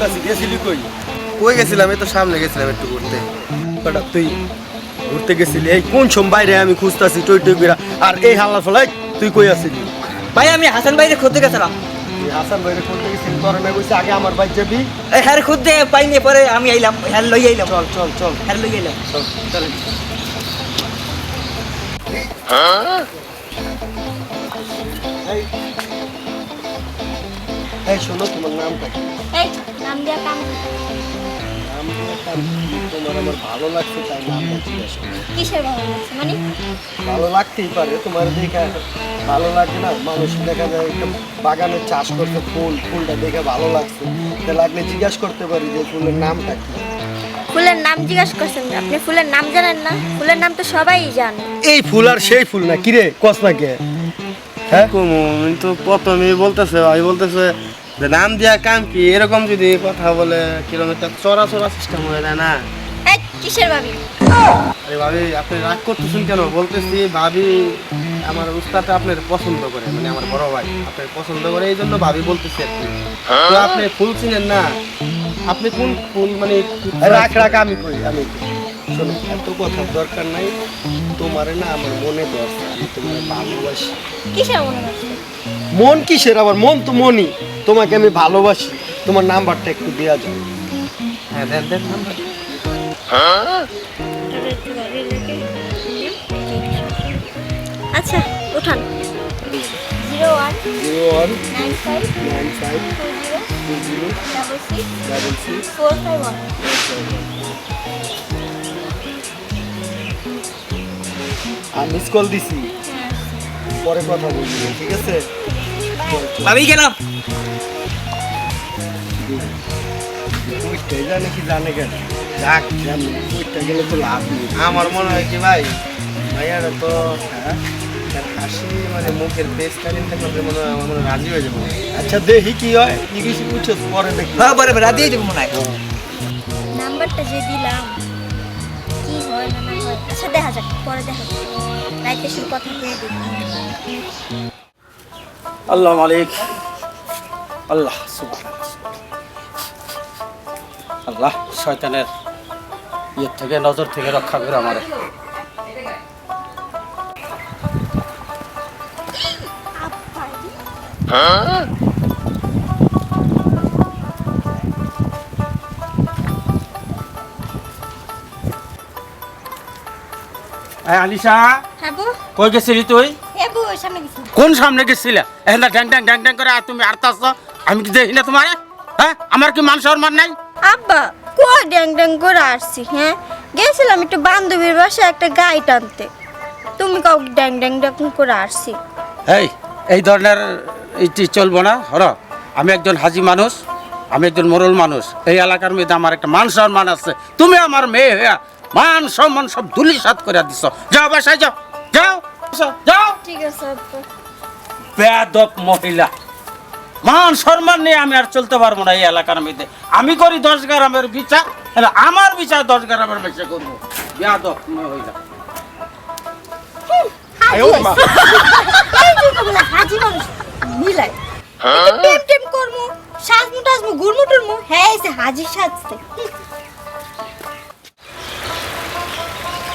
কোন গেছিলি কই? কই গেছিলাম? এই তো সামনে গেছিলাম একটু ঘুরতে। বেটা তুই ঘুরতে গেছিলি? এই কোন সম বাইরে আমি খুঁজতাছি টই টই করে আর এই হাল্লা ফলাই তুই কই আছিলি? ভাই আমি হাসান ভাইরে খুঁজতে গেছিলাম। হাসান বাইরে খুঁজতে গেছিলি তোর না কইছে আগে আমার বাইক যাবি? এই হ্যাঁ খুঁজতে পাইনি পরে আমি আইলাম হ্যাঁ লই আইলাম। চল চল চল। হ্যাঁ লই আইলাম। চল চল। এই এই শোনো তোমার নামটা কি? এই নাম দিয়া কাম। নাম দিয়ে একটা তোমার আমার ভালো লাগছে তাই নামটা জিজ্ঞাসা কিসের ভালো লাগছে মানে? ভালো লাগতেই পারে তোমার দেখে ভালো লাগে না? মানুষ দেখা যায় একটা বাগানে চাষ করতে ফুল ফুলটা দেখে ভালো লাগছে। তা লাগলে জিজ্ঞাসা করতে পারি যে ফুলের নামটা কি? ফুলের নাম জিজ্ঞাসা করছেন আপনি ফুলের নাম জানেন না? ফুলের নাম তো সবাই জানে। এই ফুল আর সেই ফুল না কিরে? কস না কে? হ্যাঁ? আমি তো প্রথমেই বলতেছে ভাই বলতেছে যে নাম দিয়া কাম কি? এরকম যদি কথা বলে কীরকম একটা চড়া চড়া সিস্টেম হয়ে যায় না? এই কিসের ভাবি? আরে ভাবি আপনি রাগ করতেছেন কেন? বলতেছি ভাবি আমার উস্তাদটা আপনার পছন্দ করে মানে আমার বড় ভাই আপনার পছন্দ করে এই জন্য ভাবি বলতেছি আর কি। তো আপনি ফুল চিনেন না? আপনি কোন ফুল মানে রাখ রাখ আমি কই আমি। শোনো এত কথার দরকার নাই। তোমার না আমার মনে দরকার আমি তোমার ভালোবাসি। কিসের মনে মন কিসের? আবার মন তো মনই। তোমাকে আমি ভালোবাসি। তোমার নাম্বারটা একটু দেওয়া যায় হ্যাঁ দেন দেন নাম্বার। আচ্ছা উঠান। Zero one zero one nine five nine five two zero double six double six four five one. আর মিস কল দিছি। পরে কথা বলবি ঠিক আছে? ভাবি গেলাম ওইটাই জানে কি জানে কেন যাক ওইটা গেলে তো লাভ নেই। আমার মনে হয় কি ভাই ভাইয়ারা তো হ্যাঁ হাসি মানে মুখের ফেস কাটিং দেখলে মনে হয় আমার মনে রাজি হয়ে যাব। আচ্ছা দেখি কি হয় কি কিছু বুঝছ পরে দেখি। হ্যাঁ পরে রাত দিয়ে দেবো মনে হয়। নাম্বারটা যে দিলাম কি হয় না না হয় আচ্ছা দেখা যাক পরে দেখা যাক। রাইতে শুরু কথা দিয়ে দিই আল্লাহ মালিক। আল্লাহ সুবহানাল্লাহ। আল্লাহ শয়তানের ইয়ের থেকে নজর থেকে রক্ষা করে আমারে। আলিশা হ্যাঁ কই গেছিলি তুই? কোন সামনে গেছিলে? এখন ড্যাং ড্যাং ড্যাং ড্যাং করে আর তুমি আরতাস আমি কি দেখি না তোমার? হ্যাঁ? আমার কি মান সম্মান নাই? আব্বা কই ড্যাং ড্যাং করে আসছি হ্যাঁ? গেছিলাম একটু বান্ধবীর বাসায় একটা গাই টানতে তুমি কাউ ড্যাং ড্যাং ড্যাং করে আসছি। এই এই ধরনের ইটি চলবো না হর। আমি একজন হাজি মানুষ আমি একজন মোরল মানুষ। এই এলাকার মধ্যে আমার একটা মান সম্মান আছে। তুমি আমার মেয়ে হইয়া মান সম্মান সব ধুলি সাত করে দিছ। যাও বাসায় যাও যাও যাও। ঠিক আছে বেদব মহিলা। মান সম্মান নিয়ে আমি আর চলতে পারব না এই এলাকার মধ্যে। আমি করি দশ গ্রামের বিচার আমার বিচার দশ গ্রামের বেশি করব। মিলাই। টেম টেম করমু সাজমু টাজমু গুরমু টুরমু হ্যাঁ এসে হাজির সাজতে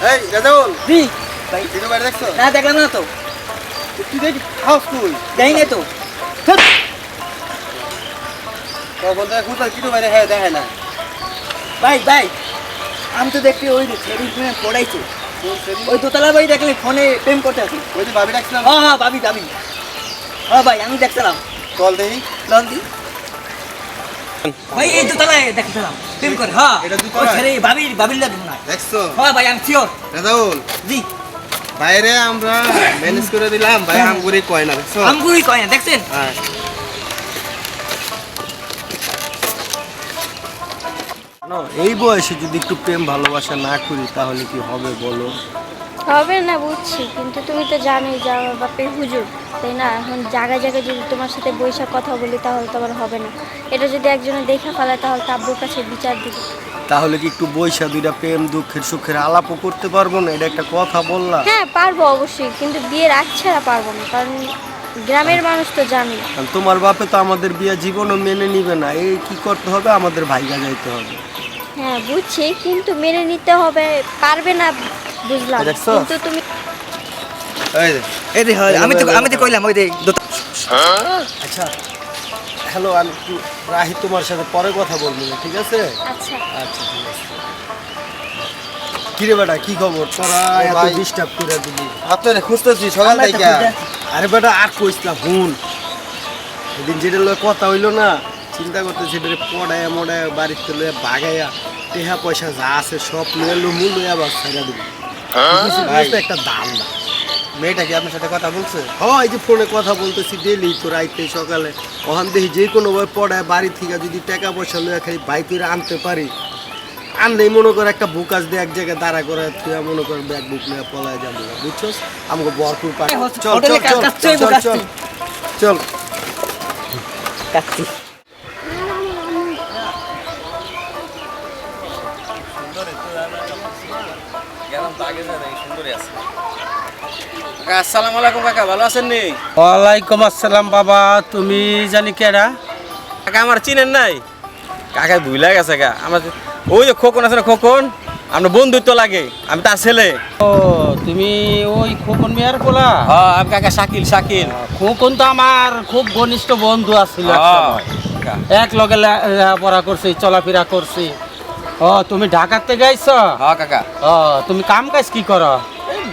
এই রেজাউল দি ভিডিও বাইরে দেখছ? না দেখলাম না তো। তুই দেখি হাউস না তো। বলতে কোথাও কিছু বাইরে হ্যাঁ দেখে না। ভাই ভাই আমি তো দেখতে ওই পড়াইছে। ওই দোতলা ভাই দেখলে ফোনে প্রেম করতে আছি ওই যে ভাবি ডাকছিলাম। হ্যাঁ হ্যাঁ ভাবি ভাবি হ্যাঁ ভাই আমি দেখছিলাম। কল দেখি লন দি। ভাই এই দোতলায় দেখছিলাম। প্রেম করে হ্যাঁ। এটা? ছেড়ে ভাবির ভাবির লাগে মনে দেখছ? হ্যাঁ ভাই আমি শিওর রেজাউল। জি। বাইরে আমরা ম্যানেজ করে দিলাম ভাই আমগুরি কয় না দেখছ? আমগুই কয় না দেখছেন? হ্যাঁ। এই বয়সে যদি একটু প্রেম ভালোবাসা না করি তাহলে কি হবে বলো? হবে না বুঝছি কিন্তু তুমি তো জানোই যে আমার বাপের হুজুর তাই না? এখন জায়গায় জায়গায় যদি তোমার সাথে বৈশাখ কথা বলি তাহলে তো আবার হবে না। এটা যদি একজনে দেখে ফেলায় তাহলে তো আব্বুর কাছে বিচার দিবে। তাহলে কি একটু বৈশা দুইটা প্রেম দুঃখের সুখের আলাপও করতে পারব না? এটা একটা কথা বললা হ্যাঁ পারব অবশ্যই কিন্তু বিয়ের আগ ছাড়া পারব না কারণ গ্রামের মানুষ তো জানে। তোমার বাপে তো আমাদের বিয়ে জীবনও মেনে নিবে না। এই কি করতে হবে? আমাদের ভাইগা যাইতে হবে। হ্যাঁ বুঝছি কিন্তু মেনে নিতে হবে পারবে না বুঝলাম। দেখছ? কিন্তু তুমি এই যে, এই যে হয়, আমি তো আমি তো কইলাম ওই যে দোতা- আচ্ছা হ্যালো আমি একটু রাহি তোমার সাথে পরে কথা বলব ঠিক আছে? আচ্ছা। আচ্ছা ঠিক আছে। কিরে বেটা কি খবর? তোরা এত ভাই। ডিস্টার্ব করে দিলি। আপনারে খুঁজতেছি সকাল থেকে। আরে বেটা আর কইস না হুন। এদিন যেটা লয়ে কথা হইল না চিন্তা করতে সেটা পড়ায় মড়ায় বাড়িতে লয়ে বাগাইয়া টেহা পয়সা যা আছে সব লয়ে লুমু লয়ে আবার ছেড়া দিবি। ভাই। একটা দাম না। মেয়েটা কি আপনার সাথে কথা বলছে? হয় এই যে ফোনে কথা বলতেছি ডেলি তো রাইতে সকালে। ওখান দেখি যে কোনো ভাবে পড়ায় বাড়ি থেকে যদি টাকা পয়সা লয়ে খালি বাইক করে আনতে পারি? আনলেই মনে করে একটা বুকাস দিয়ে এক জায়গায় দাঁড়া করে তুই মনে কর ব্যাগ বুক নিয়ে পলায় যাব। বুঝছস? আমাকে ভরপুর পাই চল চল চল চল চল আসসালামু আলাইকুম কাকা ভালো আছেন নি? ওয়ালাইকুম আসসালাম বাবা তুমি জানি কেডা কাকা আমার চিনেন নাই? কাকা ভুলে গেছে গা আমার ওই যে খোকন আছে না খোকন? আমরা বন্ধুত্ব লাগে আমি তার ছেলে। ও তুমি ওই খোকন মিয়ার পোলা? হ্যাঁ আমি কাকা শাকিল শাকিল। খোকন তো আমার খুব ঘনিষ্ঠ বন্ধু আছিল এক হ্যাঁ, লগে লেখাপড়া করছি চলাফেরা করছি। ও তুমি ঢাকাতে গাইছ? হ্যাঁ কাকা। ও তুমি কাম কাজ কি করো?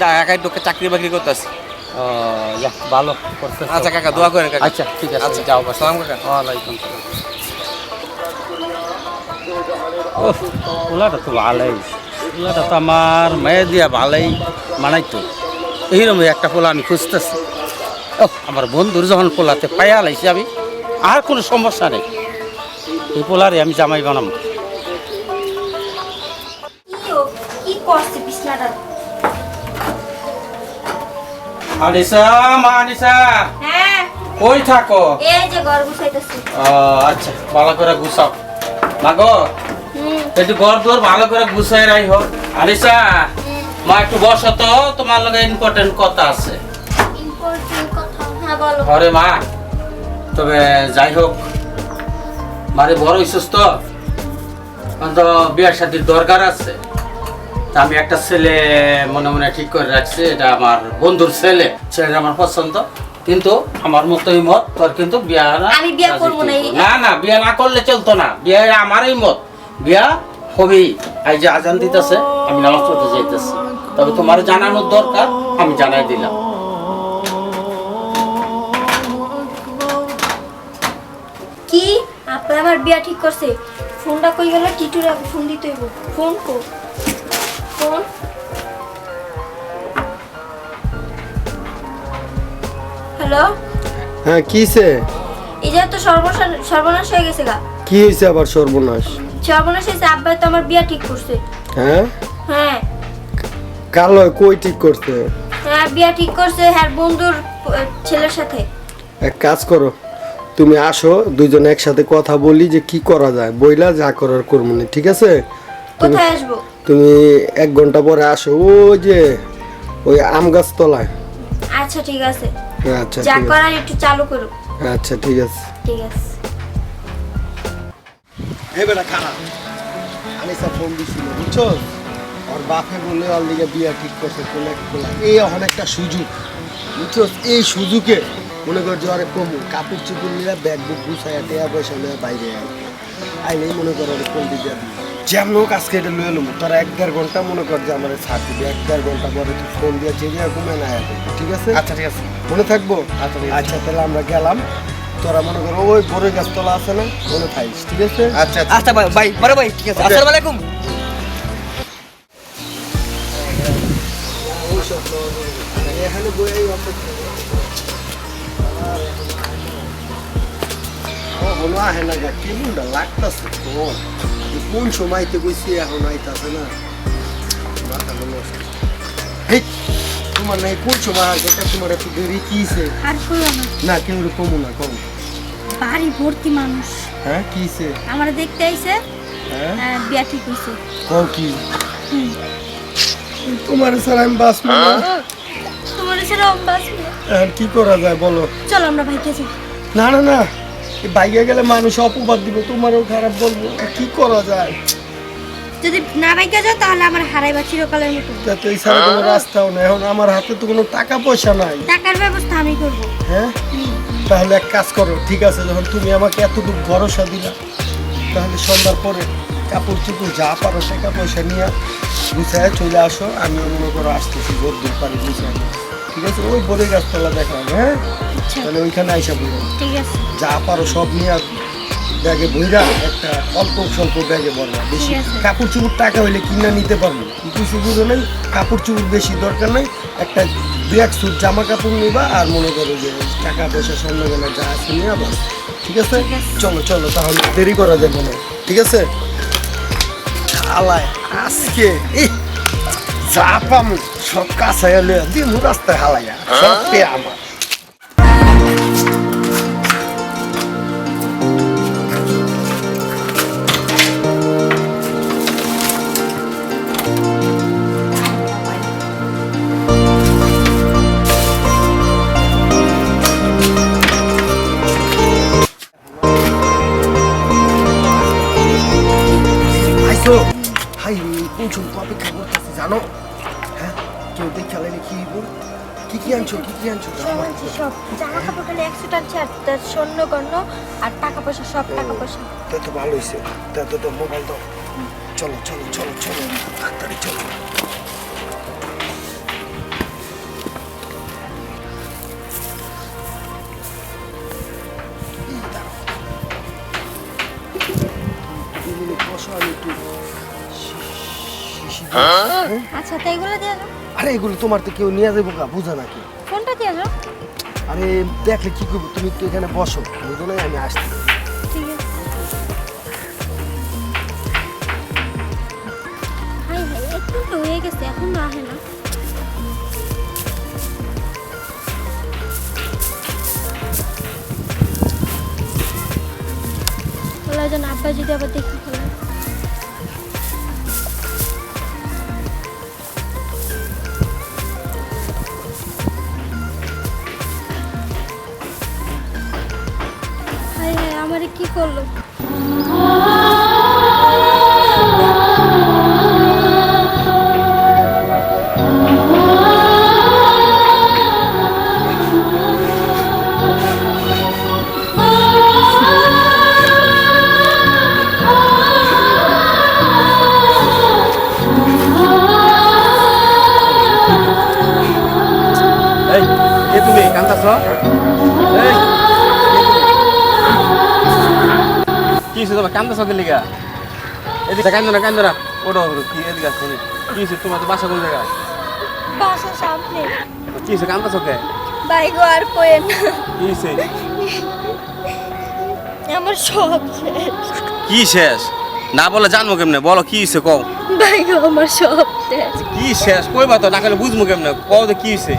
ঢাকায় ঢুকে চাকরি বাকরি করতেছি। ও যাক, ভালো করতেছো। আচ্ছা কাকা দোয়া করেন কাকা। আচ্ছা ঠিক আছে আচ্ছা। যাও সালাম কাকা। ওয়ালাইকুম সালাম। ওহ, পোলাটা তো ভালোই। পোলাটা তো আমার মেয়ে দিয়া ভালোই মানাইতো। এইরকম একটা পোলা আমি খুঁজতেছি। আমার বন্ধুর যখন পোলাতে পাইয়া লাইছি আমি আর কোনো সমস্যা নেই। এই পোলারে আমি জামাই বানাবো। আনিসা মা আনিসা হ্যাঁ। কই থাকো? এই যে ঘর গুছাইতেছি। ও, আচ্ছা ভালো করে গুছাও। মাগো একটু ঘর দোর ভালো করে গুছাই রাই হোক আনিসা মা একটু বসো তো তোমার লগে ইম্পর্টেন্ট কথা আছে। ইম্পর্টেন্ট কথা? হ্যাঁ বলো। মা তবে যাই হোক মারে বড় হইছিস তো? বিয়ার সাথে দরকার আছে। তা আমি একটা ছেলে মনে মনে ঠিক করে রাখছি এটা আমার বন্ধুর ছেলে। ছেলেটা আমার পছন্দ কিন্তু আমার মতোই মত তোর কিন্তু বিয়া না আমি বিয়া করব না, না না বিয়া না করলে চলতো না। বিয়া আমারই মত। বিয়া হবেই এই যে আজান দিতেছে আমি নামাজ পড়তে যাইতেছি। তবে তোমার জানানোর দরকার আমি জানাই দিলাম। কি? আপনার আমার বিয়া ঠিক করছে? ফোনটা কই গেল? টিটুর ফোন দিতে হইব। ফোন কো? হ্যালো হ্যাঁ কিসে এই যে তো সর্বনাশ সর্বনাশ হয়ে গেছে গা। কি হয়েছে আবার সর্বনাশ? সর্বনাশ হয়েছে আব্বা তো আমার বিয়া ঠিক করছে। হ্যাঁ? হ্যাঁ। কালো কই ঠিক করছে? হ্যাঁ বিয়া ঠিক করছে হ্যাঁ বন্ধুর ছেলের সাথে। এক কাজ করো তুমি আসো দুজন একসাথে কথা বলি যে কি করা যায়। বইলা যা করার করব ঠিক আছে? কোথায় আসব? তুমি এক ঘণ্টা পরে আসো ওই যে ওই আম গাছ তলায়। আচ্ছা ঠিক আছে। আচ্ছা যা করার একটু চালু করো। আচ্ছা ঠিক আছে। ঠিক আছে। এই বেটা খারাপ আমি সব ফোন দিছিল বুঝছ? ওর বাপে বলে ওর দিকে বিয়া ঠিক করছে এক কোলা। এই অনেকটা সুযোগ বুঝছ? এই সুযোগে মনে কর যে ওরে কমু কাপড় চুপড় নিয়ে ব্যাগ বুক গুছাইয়া টেয়া পয়সা নিয়ে বাইরে আই আইলেই মনে কর ওরে দিতে দিই যেমন হোক আজকে এটা লয়ে নেব তোরা এক দেড় ঘণ্টা মনে কর যে আমার ছাড় দিবি। এক দেড় ঘণ্টা পরে তুই ফোন দিয়ে চেয়ে ঘুমে না ঠিক আছে? আচ্ছা ঠিক আছে। মনে থাকব? আচ্ছা, আচ্ছা তাহলে আমরা গেলাম। তোরা মনে করো ওই বড় গাছতলা আছে না মনে থাইস ঠিক আছে? আচ্ছা আচ্ছা। আচ্ছা ভাই ভাই বড় ভাই ঠিক আছে। আসসালামু আলাইকুম। এখানে বই অপেক্ষা ও বলো আহে না গা কেমনটা লাগতাছে তো যে কোন সময়তে কইছি এখন আইতাছে না। মাথা মনে হেই তোমার নাই কোন সময় আগে তোমার একটু দেরি কিছে আর করো না। না কেউ কমু না কম। বাড়ি ভর্তি মানুষ হ্যাঁ কিছে আমার দেখতে আইছে হ্যাঁ বিয়া ঠিক হয়েছে কও কি? তোমার স্যার আমি বাস না? তোমার সেরকম বাস আর কি করা যায় বলো। চলো আমরা ভাইকে যাই। না না না। বাইকে গেলে মানুষ অপবাদ দিবে তোমারও খারাপ বলব। কি করা যায়? যদি না ভাইকে যাও তাহলে আমার হারাইবা চিরকালের মতো। যাতে এই ছাড়া কোনো রাস্তাও নেই। এখন আমার হাতে তো কোনো টাকা পয়সা নাই। টাকার ব্যবস্থা আমি করব। হ্যাঁ? তাহলে এক কাজ করো ঠিক আছে যখন তুমি আমাকে এতটুকু ভরসা দিলা তাহলে সন্ধ্যার পরে কাপড় চুপড় যা পারো টাকা পয়সা নিয়ে গুছায় চলে আসো। আমি মনে করো আসতেছি ভোর দূর পারি গুছায় ঠিক আছে? ওই বলে গাছতলা দেখলাম হ্যাঁ? আচ্ছা। তাহলে ওইখানে আইসা বলব ঠিক আছে। যা পারো সব নিয়ে ব্যাগে বইরা একটা অল্প স্বল্প ব্যাগে বলবা বেশি কাপড় চুপড় টাকা হইলে কিনা নিতে পারব। কিছু সুবিধা নেই কাপড় চুপড় বেশি দরকার নেই। একটা দু এক সুট জামা কাপড় নিবা আর মনে করো যে টাকা পয়সা স্বর্ণ গেলে যা আছে নিয়ে আবার। ঠিক আছে? চলো চলো তাহলে দেরি করা যাবে না। ঠিক আছে? হালায় আজকে এই যা আমি সব কাছে এলে দিন রাস্তায় হালাইয়া সব পেয়ে আমার। দেখে লাইলে কি কি কি আনছো? কি কি আনছো? সব আনছি, সব। জামা কাপড় খালি একশো টানছে আর তার স্বর্ণ গণ্য আর টাকা পয়সা সব টাকা পয়সা। তা তো ভালো হয়েছে তা তো তো মোবাইল দাও। চলো চলো চলো চলো। তাড়াতাড়ি চলো? আচ্ছা তাই এগুলো দিয়ে আরে এগুলো তোমার তো কেউ নিয়ে যাব গা বুঝা নাকি? ফোনটা দিয়ে যাও। আরে দেখলে কি করব তুমি একটু এখানে বসো। বুঝো না আমি আসছি। ঠিক আছে। হাই হাই একটু তো হয়ে গেছে এখন না আহে না। যেন আব্বা যদি আবার দেখি। আমারে কি করল? এই কে তুমি? কান্তাছ কি হয়েছে তোমার কান্তাছ কে লিগা এদিকে কান্দো না কান্দো না। ওটো কি এদিকে আসছে নি? কি হয়েছে তোমার তো বাসা কোন জায়গায়? বাসা সামনে। কি হয়েছে কান্তাছ কে? বাইগো আর কোয়েন কি হয়েছে আমার সব শেষ। কি শেষ? না বলে জানব কেমনে? বলো কি হয়েছে কও। বাইগো আমার সব শেষ। কি শেষ? কইবা তো না খেলে বুঝব কেমনে? কও তো কি হয়েছে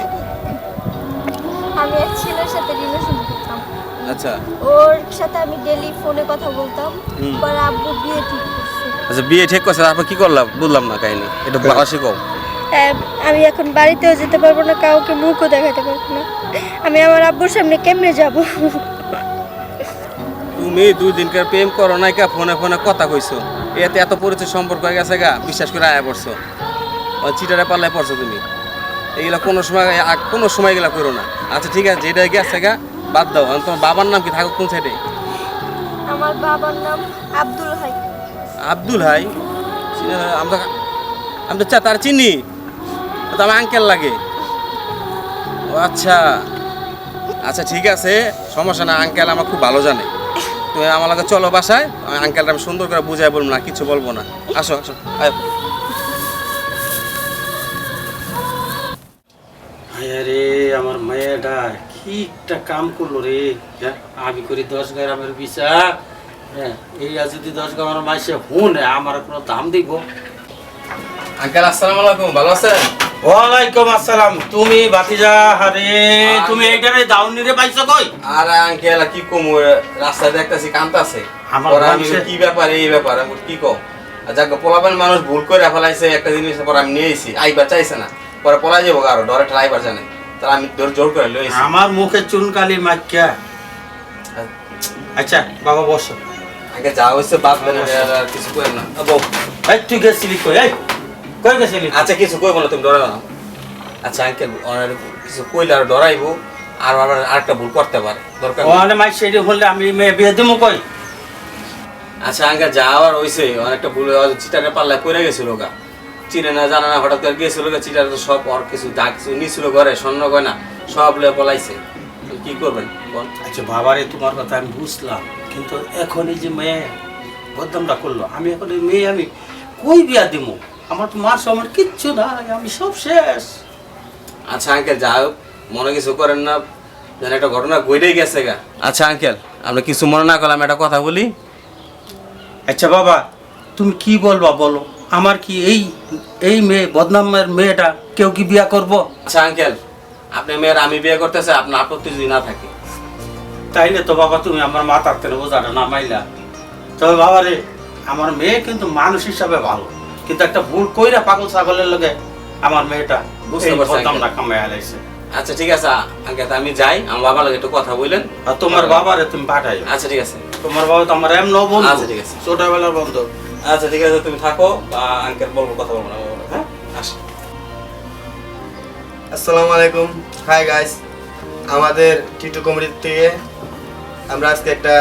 আচ্ছা। ওর সাথে আমি ডেলি ফোনে কথা বলতাম। পরে আব্বু বিয়ে ঠিক করছে। আচ্ছা বিয়ে ঠিক করছে তারপর কি করলাম? বুঝলাম না কাহিনী। এটা বাসি কও। হ্যাঁ, আমি এখন বাড়িতেও যেতে পারব না কাউকে মুখও দেখাতে পারব না। আমি আমার আব্বুর সামনে কেমনে যাব? তুমি দুই দিনকার প্রেম করো নাই কা ফোনে ফোনে কথা কইছো। এতে এত পরিচয় সম্পর্ক হয়ে গেছে গা বিশ্বাস করে আয়া পড়ছো। ওই চিটারে পাল্লায় পড়ছো তুমি। এইগুলা কোনো সময় কোনো সময় এগুলা করো না। আচ্ছা ঠিক আছে যেটা গেছে গা বাদ দাও এখন তোমার বাবার নাম কি? থাকুক কোন সাইডে আমার বাবার নাম আব্দুল হাই। আব্দুল হাই? চিনা- আমি তো আমি তো চা তার চিনি? তো আমার আঙ্কেল লাগে। ও আচ্ছা। আচ্ছা ঠিক আছে। সমস্যা না আঙ্কেল আমার খুব ভালো জানে। তুমি আমার লাগে চলো বাসায়। আমি আঙ্কেলটা আমি সুন্দর করে বুঝাই বলব না কিছু বলব না। আসো আসো আয়। আরে আমার মেয়েটা কি একটা কাম করল রে? হ্যাঁ, আমি করি দশ গ্রামের বিচা। হ্যাঁ এই যদি দশ গ্রামের মাসে হুন আমার কোনো দাম দিব। আঙ্কেল আসসালামু আলাইকুম ভালো আছেন? ওয়ালাইকুম আসসালাম। তুমি বাতিজা আরে তুমি এইটারে দাউনি রে পাইছো কই? আর আঙ্কেল কি কম রাস্তায় দেখতেছি কান্তাছে আমার আমি কি ব্যাপার এই ব্যাপার আমি কি কও আর যাক পোলাপান মানুষ ভুল করে ফেলাইছে একটা জিনিস পরে আমি নিয়েছি আইবার চাইছে না। পরে পলাই যাব আরও ডরে ড্রাইভার জানে তাহলে আমি জোর জোর করে লই এসেছি। আমার মুখে চুনকালি মাইকা আচ্ছা বাবা বসো। আগে যা হয়েছে দেন আর কিছু করেন না। বউ। এই তুই গেছিলি কই? এই কই গেছিলি? আচ্ছা কিছু কইব না তুমি ডরাই না। আচ্ছা আঙ্কেল ওনার কিছু কইলে আর ডরাইবো আর আবার আরেকটা ভুল করতে পারে। দরকার। ওখানে মাই সেটি হলে আমি মেয়ে বিয়ে দেবো কই? আচ্ছা আঙ্কেল যাওয়ার হয়েছে অনেকটা ভুল চিটারে পাল্লা করে গেছিল গা। চিনে না জানা না হঠাৎ করে গেছিল চিটারে তো সব ওর কিছু যা কিছু নিছিল ঘরে স্বর্ণ গয়না সব লয়ে পলাইছে। কি করবেন বল। আচ্ছা বাবারে তোমার কথা আমি বুঝলাম কিন্তু এখন এই যে মেয়ে বদনামটা করল আমি এখন এই মেয়ে আমি কই বিয়া দিব আমার তো মার আমার কিচ্ছু নাই আমি সব শেষ। আচ্ছা আঙ্কেল যা হোক মনে কিছু করেন না যেন একটা ঘটনা ঘটেই গেছে গা। আচ্ছা আঙ্কেল আপনি কিছু মনে না করলাম একটা কথা বলি। আচ্ছা বাবা তুমি কি বলবা বলো। আমার কি এই এই মেয়ে বদনামের মেয়েটা কেউ কি বিয়া করব? আচ্ছা আঙ্কেল আপনি মেয়ের আমি বিয়ে করতেছে আপনার আপত্তি যদি না থাকে। তাইলে তো বাবা তুমি আমার মাথার তেনে বোঝাটা না মাইলা। তবে বাবা রে আমার মেয়ে কিন্তু মানুষ হিসাবে ভালো কিন্তু একটা ভুল কইরা পাগল ছাগলের লগে আমার মেয়েটা বুঝতে পারছি, আচ্ছা ঠিক আছে আঙ্কেল আমি যাই আমার বাবার লাগে একটু কথা বললেন আর তোমার বাবারে তুমি পাঠাই আচ্ছা ঠিক আছে। তোমার বাবা তো আমার এমন বন্ধু। আচ্ছা, ঠিক আছে। ছোটবেলার বন্ধু। আচ্ছা ঠিক আছে, তুমি থাকো, বা আঙ্কেল বলব, কথা বলব না হ্যাঁ? আসি। আসসালামু আলাইকুম। হাই গাইস আমাদের টিটু কমিটি থেকে আমরা আজকে একটা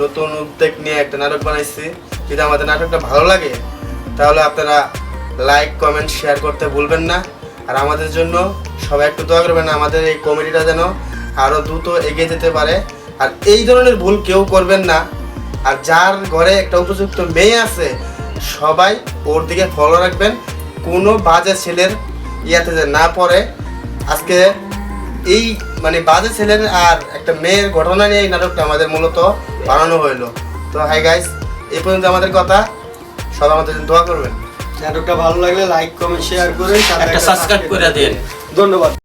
নতুন উদ্যোগ নিয়ে একটা নাটক বানাইছি। যদি আমাদের নাটকটা ভালো লাগে, তাহলে আপনারা লাইক কমেন্ট শেয়ার করতে ভুলবেন না। আর আমাদের জন্য সবাই একটু দোয়া করবেন, আমাদের এই কমেডিটা যেন আরও দ্রুত এগিয়ে যেতে পারে। আর এই ধরনের ভুল কেউ করবেন না। আর যার ঘরে একটা উপযুক্ত মেয়ে আছে সবাই ওর দিকে ফলো রাখবেন। কোনো বাজে ছেলের ইয়াতে যে না পড়ে। আজকে এই মানে বাজে ছেলের আর একটা মেয়ের ঘটনা নিয়ে এই নাটকটা আমাদের মূলত বানানো হইল। তো হাই গাইস এই পর্যন্ত আমাদের কথা। সবাই আমাদের দোয়া করবেন। নাটকটা ভালো লাগলে লাইক কমেন্ট শেয়ার করে একটা সাবস্ক্রাইব করে দিন। ধন্যবাদ।